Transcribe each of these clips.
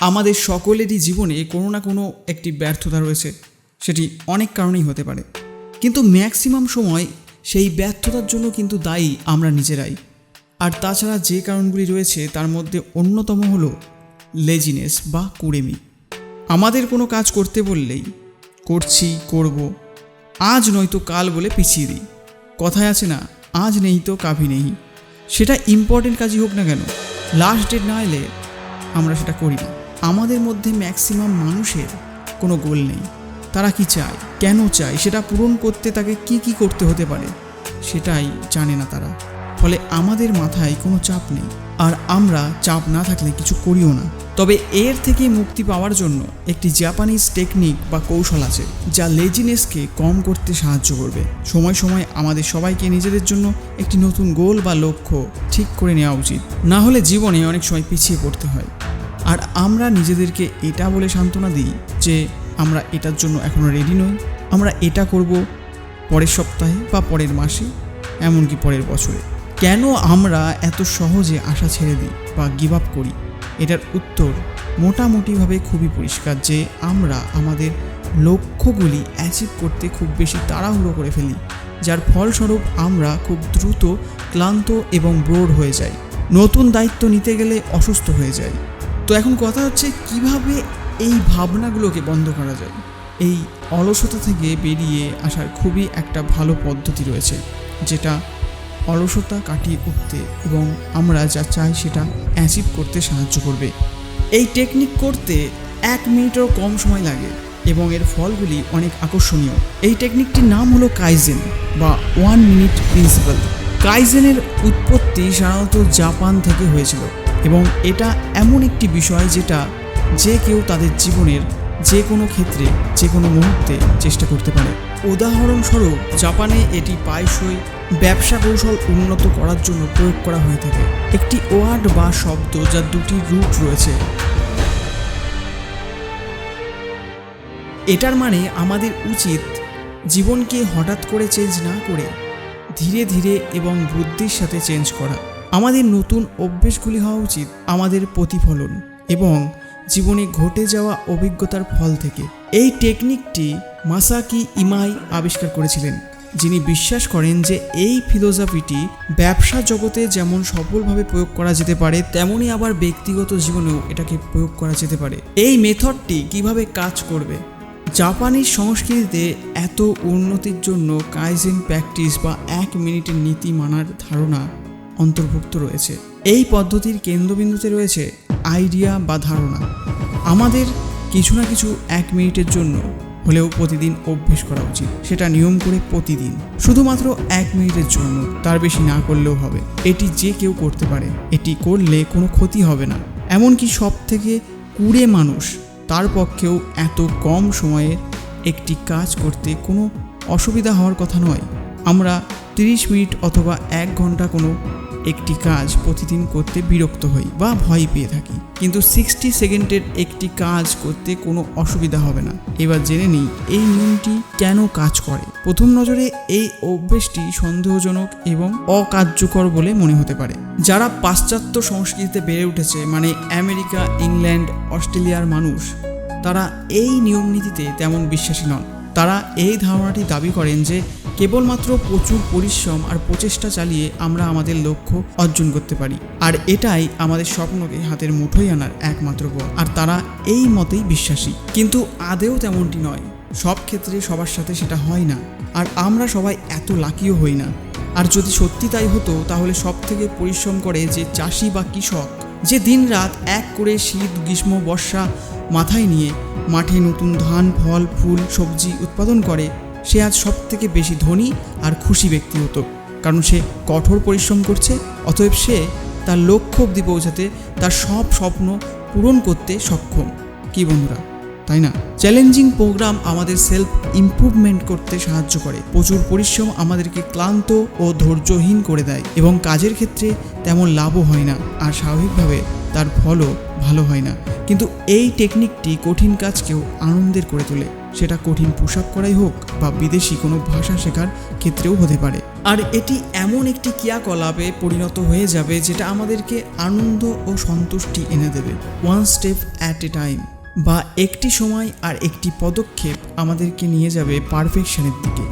আমাদের সকলেরই জীবনে কোনো না কোনো একটি ব্যর্থতা রয়েছে। সেটি অনেক কারণেই হতে পারে। কিন্তু ম্যাক্সিমাম সময় সেই ব্যর্থতার জন্য কিন্তু দায়ী আমরা নিজেরাই। আর তাছাড়া যে কারণগুলি রয়েছে, তার মধ্যে অন্যতম হলো লেজিনেস বা কুড়েমি। আমাদের কোনো কাজ করতে বললেই, করছি, করব, আজ নয়তো কাল বলে পিছিয়ে দিই। কথায় আছে না, আজ নেই তো কাভি নেই। সেটা ইম্পর্টেন্ট কাজই হোক না কেন লাস্ট ডেট না এলে আমরা সেটা করি না। আমাদের মধ্যে ম্যাক্সিমাম মানুষের কোনো গোল নেই। তারা কি চায়? কেন চায়? সেটা পূরণ করতে তাকে কি কি করতে হতে পারে? সেটাই জানে না তারা। ফলে আমাদের মাথায় কোনো চাপ নেই। আর আমরা চাপ না থাকলে কিছু করিও না। তবে এর থেকে মুক্তি পাওয়ার জন্য একটি জাপানিজ টেকনিক বা কৌশল আছে, যা লেজিনেসকে কম করতে সাহায্য করবে। সময় সময় আমাদের সবাইকে নিজেদের জন্য একটি নতুন গোল বা লক্ষ্য ঠিক করে নেওয়া উচিত। না হলে জীবনে অনেক সময় পিছিয়ে পড়তে হয়। আর আমরা নিজেদেরকে এটা বলে সান্ত্বনা দিই যে আমরা এটার জন্য এখনও রেডি নই। আমরা এটা করব পরের সপ্তাহে বা পরের মাসে, এমনকি পরের বছরে। কেন আমরা এত সহজে আশা ছেড়ে দিই বা গিভ আপ করি? এটার উত্তর মোটামুটিভাবে খুবই পরিষ্কার যে আমরা আমাদের লক্ষ্যগুলি অ্যাচিভ করতে খুব বেশি তাড়াহুড়ো করে ফেলি, যার ফলস্বরূপ আমরা খুব দ্রুত ক্লান্ত এবং ব্রোড হয়ে যাই। নতুন দায়িত্ব নিতে গেলে অসুস্থ হয়ে যাই। তো এখন কথা হচ্ছে কীভাবে এই ভাবনাগুলোকে বন্ধ করা যায়? এই অলসতা থেকে বেরিয়ে আসার খুবই একটা ভালো পদ্ধতি রয়েছে, যেটা অলসতা কাটিয়ে উঠতে এবং আমরা যা চাই সেটা অ্যাচিভ করতে সাহায্য করবে। এই টেকনিক করতে এক মিনিটেরও কম সময় লাগে এবং এর ফলগুলি অনেক আকর্ষণীয়। এই টেকনিকটির নাম হলো কাইজেন বা ওয়ান মিনিট প্রিন্সিপাল কাইজেনের উৎপত্তি সাধারণত জাপান থেকে হয়েছিল। এবং এটা এমন একটি বিষয় যেটা যে কেউ তাদের জীবনের যে কোনো ক্ষেত্রে, যে কোনো মুহূর্তে চেষ্টা করতে পারে। উদাহরণস্বরূপ, জাপানে এটি প্রায়শই ব্যবসা কৌশল উন্নত করার জন্য প্রয়োগ করা হয়ে থাকে। একটি ওয়ার্ড বা শব্দ যার দুটি রুট রয়েছে। এটার মানে আমাদের উচিত জীবনকে হঠাৎ করে চেঞ্জ না করে ধীরে ধীরে এবং বুদ্ধির সাথে চেঞ্জ করা। আমাদের নতুন অভ্যেসগুলি হওয়া উচিত আমাদের প্রতিফলন এবং জীবনে ঘটে যাওয়া অভিজ্ঞতার ফল থেকে। এই টেকনিকটি মাসাকি ইমাই আবিষ্কার করেছিলেন, যিনি বিশ্বাস করেন যে এই ফিলোসফিটি ব্যবসা জগতে যেমন সফলভাবে প্রয়োগ করা যেতে পারে তেমনই আবার ব্যক্তিগত জীবনেও এটাকে প্রয়োগ করা যেতে পারে। এই মেথডটি কীভাবে কাজ করবে? জাপানি সংস্কৃতিতে এত উন্নতির জন্য কাইজেন প্র্যাকটিস বা এক মিনিটের নীতি মানার ধারণা অন্তর্ভুক্ত রয়েছে। এই পদ্ধতির কেন্দ্রবিন্দুতে রয়েছে আইডিয়া বা ধারণা। আমাদের কিছু না কিছু এক মিনিটের জন্য হলেও প্রতিদিন অভ্যেস করা উচিত। সেটা নিয়ম করে প্রতিদিন। শুধুমাত্র এক মিনিটের জন্য, তার বেশি না করলেও হবে। এটি যে কেউ করতে পারে, এটি করলে কোনো ক্ষতি হবে না। এমনকি সব থেকে কুড়ে মানুষ তার পক্ষেও এত কম সময়ে একটি কাজ করতে কোনো অসুবিধা হওয়ার কথা নয়। আমরা তিরিশ মিনিট অথবা এক ঘণ্টা কোনো একটি কাজ প্রতিদিন করতে বিরক্ত হই বা ভয় পেয়ে থাকি। কিন্তু সিক্সটি সেকেন্ডের একটি কাজ করতে কোনো অসুবিধা হবে না। এবার জেনে নিই, এই নিয়মটি কেন কাজ করে? প্রথম নজরে এই অভ্যেসটি সন্দেহজনক এবং অকার্যকর বলে মনে হতে পারে। যারা পাশ্চাত্য সংস্কৃতিতে বেড়ে উঠেছে মানে আমেরিকা, ইংল্যান্ড, অস্ট্রেলিয়ার মানুষ, তারা এই নিয়ম নীতিতে তেমন বিশ্বাসী নন। তারা এই ধারণাটি দাবি করেন যে কেবলমাত্র প্রচুর পরিশ্রম আর প্রচেষ্টা চালিয়ে আমরা আমাদের লক্ষ্য অর্জন করতে পারি। আর এটাই আমাদের স্বপ্নকে হাতের মুঠোয় আনার একমাত্র পথ। আর তারা এই মতেই বিশ্বাসী। কিন্তু আদেও তেমনটি নয়। সব ক্ষেত্রে সবার সাথে সেটা হয় না। আর আমরা সবাই এত লাকিও হই না। আর যদি সত্যি তাই হতো, তাহলে সব থেকে পরিশ্রম করে যে চাষি বা কৃষক, যে দিন রাত এক করে শীত, গ্রীষ্ম, বর্ষা মাথায় নিয়ে মাঠে নতুন ধান, ফল, ফুল, সবজি উৎপাদন করে সে আজ সব থেকে বেশি ধনী আর খুশি ব্যক্তি হতো, কারণ সে কঠোর পরিশ্রম করছে, অতএব সে তার লক্ষ্য অবধি পৌঁছাতে তার সব স্বপ্ন পূরণ করতে সক্ষম। কি বন্ধুরা, তাই না? চ্যালেঞ্জিং প্রোগ্রাম আমাদের সেলফ ইমপ্রুভমেন্ট করতে সাহায্য করে। প্রচুর পরিশ্রম আমাদেরকে ক্লান্ত ও ধৈর্যহীন করে দেয় এবং কাজের ক্ষেত্রে তেমন লাভও হয় না, আর স্বাভাবিকভাবে তার ফলও ভালো হয় না। কিন্তু এই টেকনিকটি কঠিন কাজকেও আনন্দের করে তোলে। সেটা কঠিন পোশাক করাই হোক বা বিদেশি কোনো ভাষা শেখার ক্ষেত্রেও হতে পারে। আর এটি এমন একটি ক্রিয়াকলাপে পরিণত হয়ে যাবে যেটা আমাদেরকে আনন্দ ও সন্তুষ্টি এনে দেবে। One step at a time বা একটি সময় আর একটি পদক্ষেপ আমাদেরকে নিয়ে যাবে পারফেকশনের দিকে।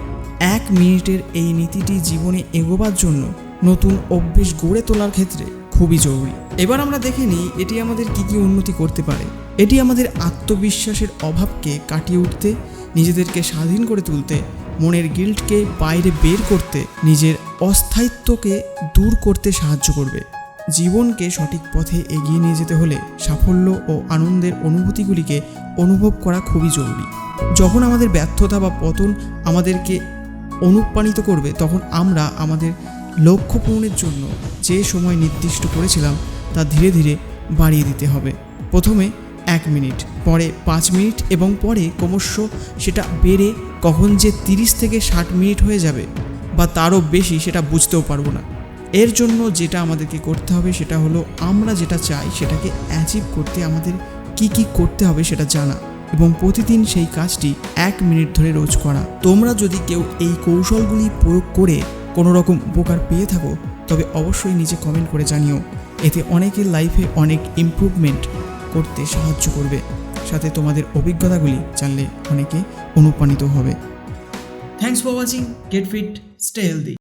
এক মিনিটের এই নীতিটি জীবনে এগোবার জন্য নতুন অভ্যেস গড়ে তোলার ক্ষেত্রে খুবই জরুরি। এবার আমরা দেখে নিই এটি আমাদের কি কি উন্নতি করতে পারে। এটি আমাদের আত্মবিশ্বাসের অভাবকে কাটিয়ে উঠতে, নিজেদেরকে স্বাধীন করে তুলতে, মনের গিল্টকে বাইরে বের করতে, নিজের অস্থায়িত্বকে দূর করতে সাহায্য করবে। জীবনকে সঠিক পথে এগিয়ে নিয়ে যেতে হলে সাফল্য ও আনন্দের অনুভূতিগুলিকে অনুভব করা খুবই জরুরি। যখন আমাদের ব্যর্থতা বা পতন আমাদেরকে অনুপ্রাণিত করবে, তখন আমরা আমাদের লক্ষ্য পূরণের জন্য যে সময় নির্দিষ্ট করেছিলাম, তা ধীরে ধীরে বাড়িয়ে দিতে হবে। প্রথমে এক মিনিট, পরে পাঁচ মিনিট এবং পরে ক্রমশ সেটা বেড়ে কখন যে তিরিশ থেকে ষাট মিনিট হয়ে যাবে বা তারও বেশি সেটা বুঝতেও পারব না। এর জন্য যেটা আমাদেরকে করতে হবে সেটা হলো আমরা যেটা চাই সেটাকে অ্যাচিভ করতে আমাদের কি কি করতে হবে সেটা জানা এবং প্রতিদিন সেই কাজটি এক মিনিট ধরে রোজ করা। তোমরা যদি কেউ এই কৌশলগুলি প্রয়োগ করে কোনো রকম উপকার পেয়ে থাকো তবে অবশ্যই নিজে কমেন্ট করে জানিও। এতে অনেকের লাইফে অনেক ইমপ্রুভমেন্ট করতে সাহায্য করবে। সাথে তোমাদের অভিজ্ঞতাগুলি জানলে অনেকে অনুপ্রাণিত হবে। Thanks for watching get fit stay healthy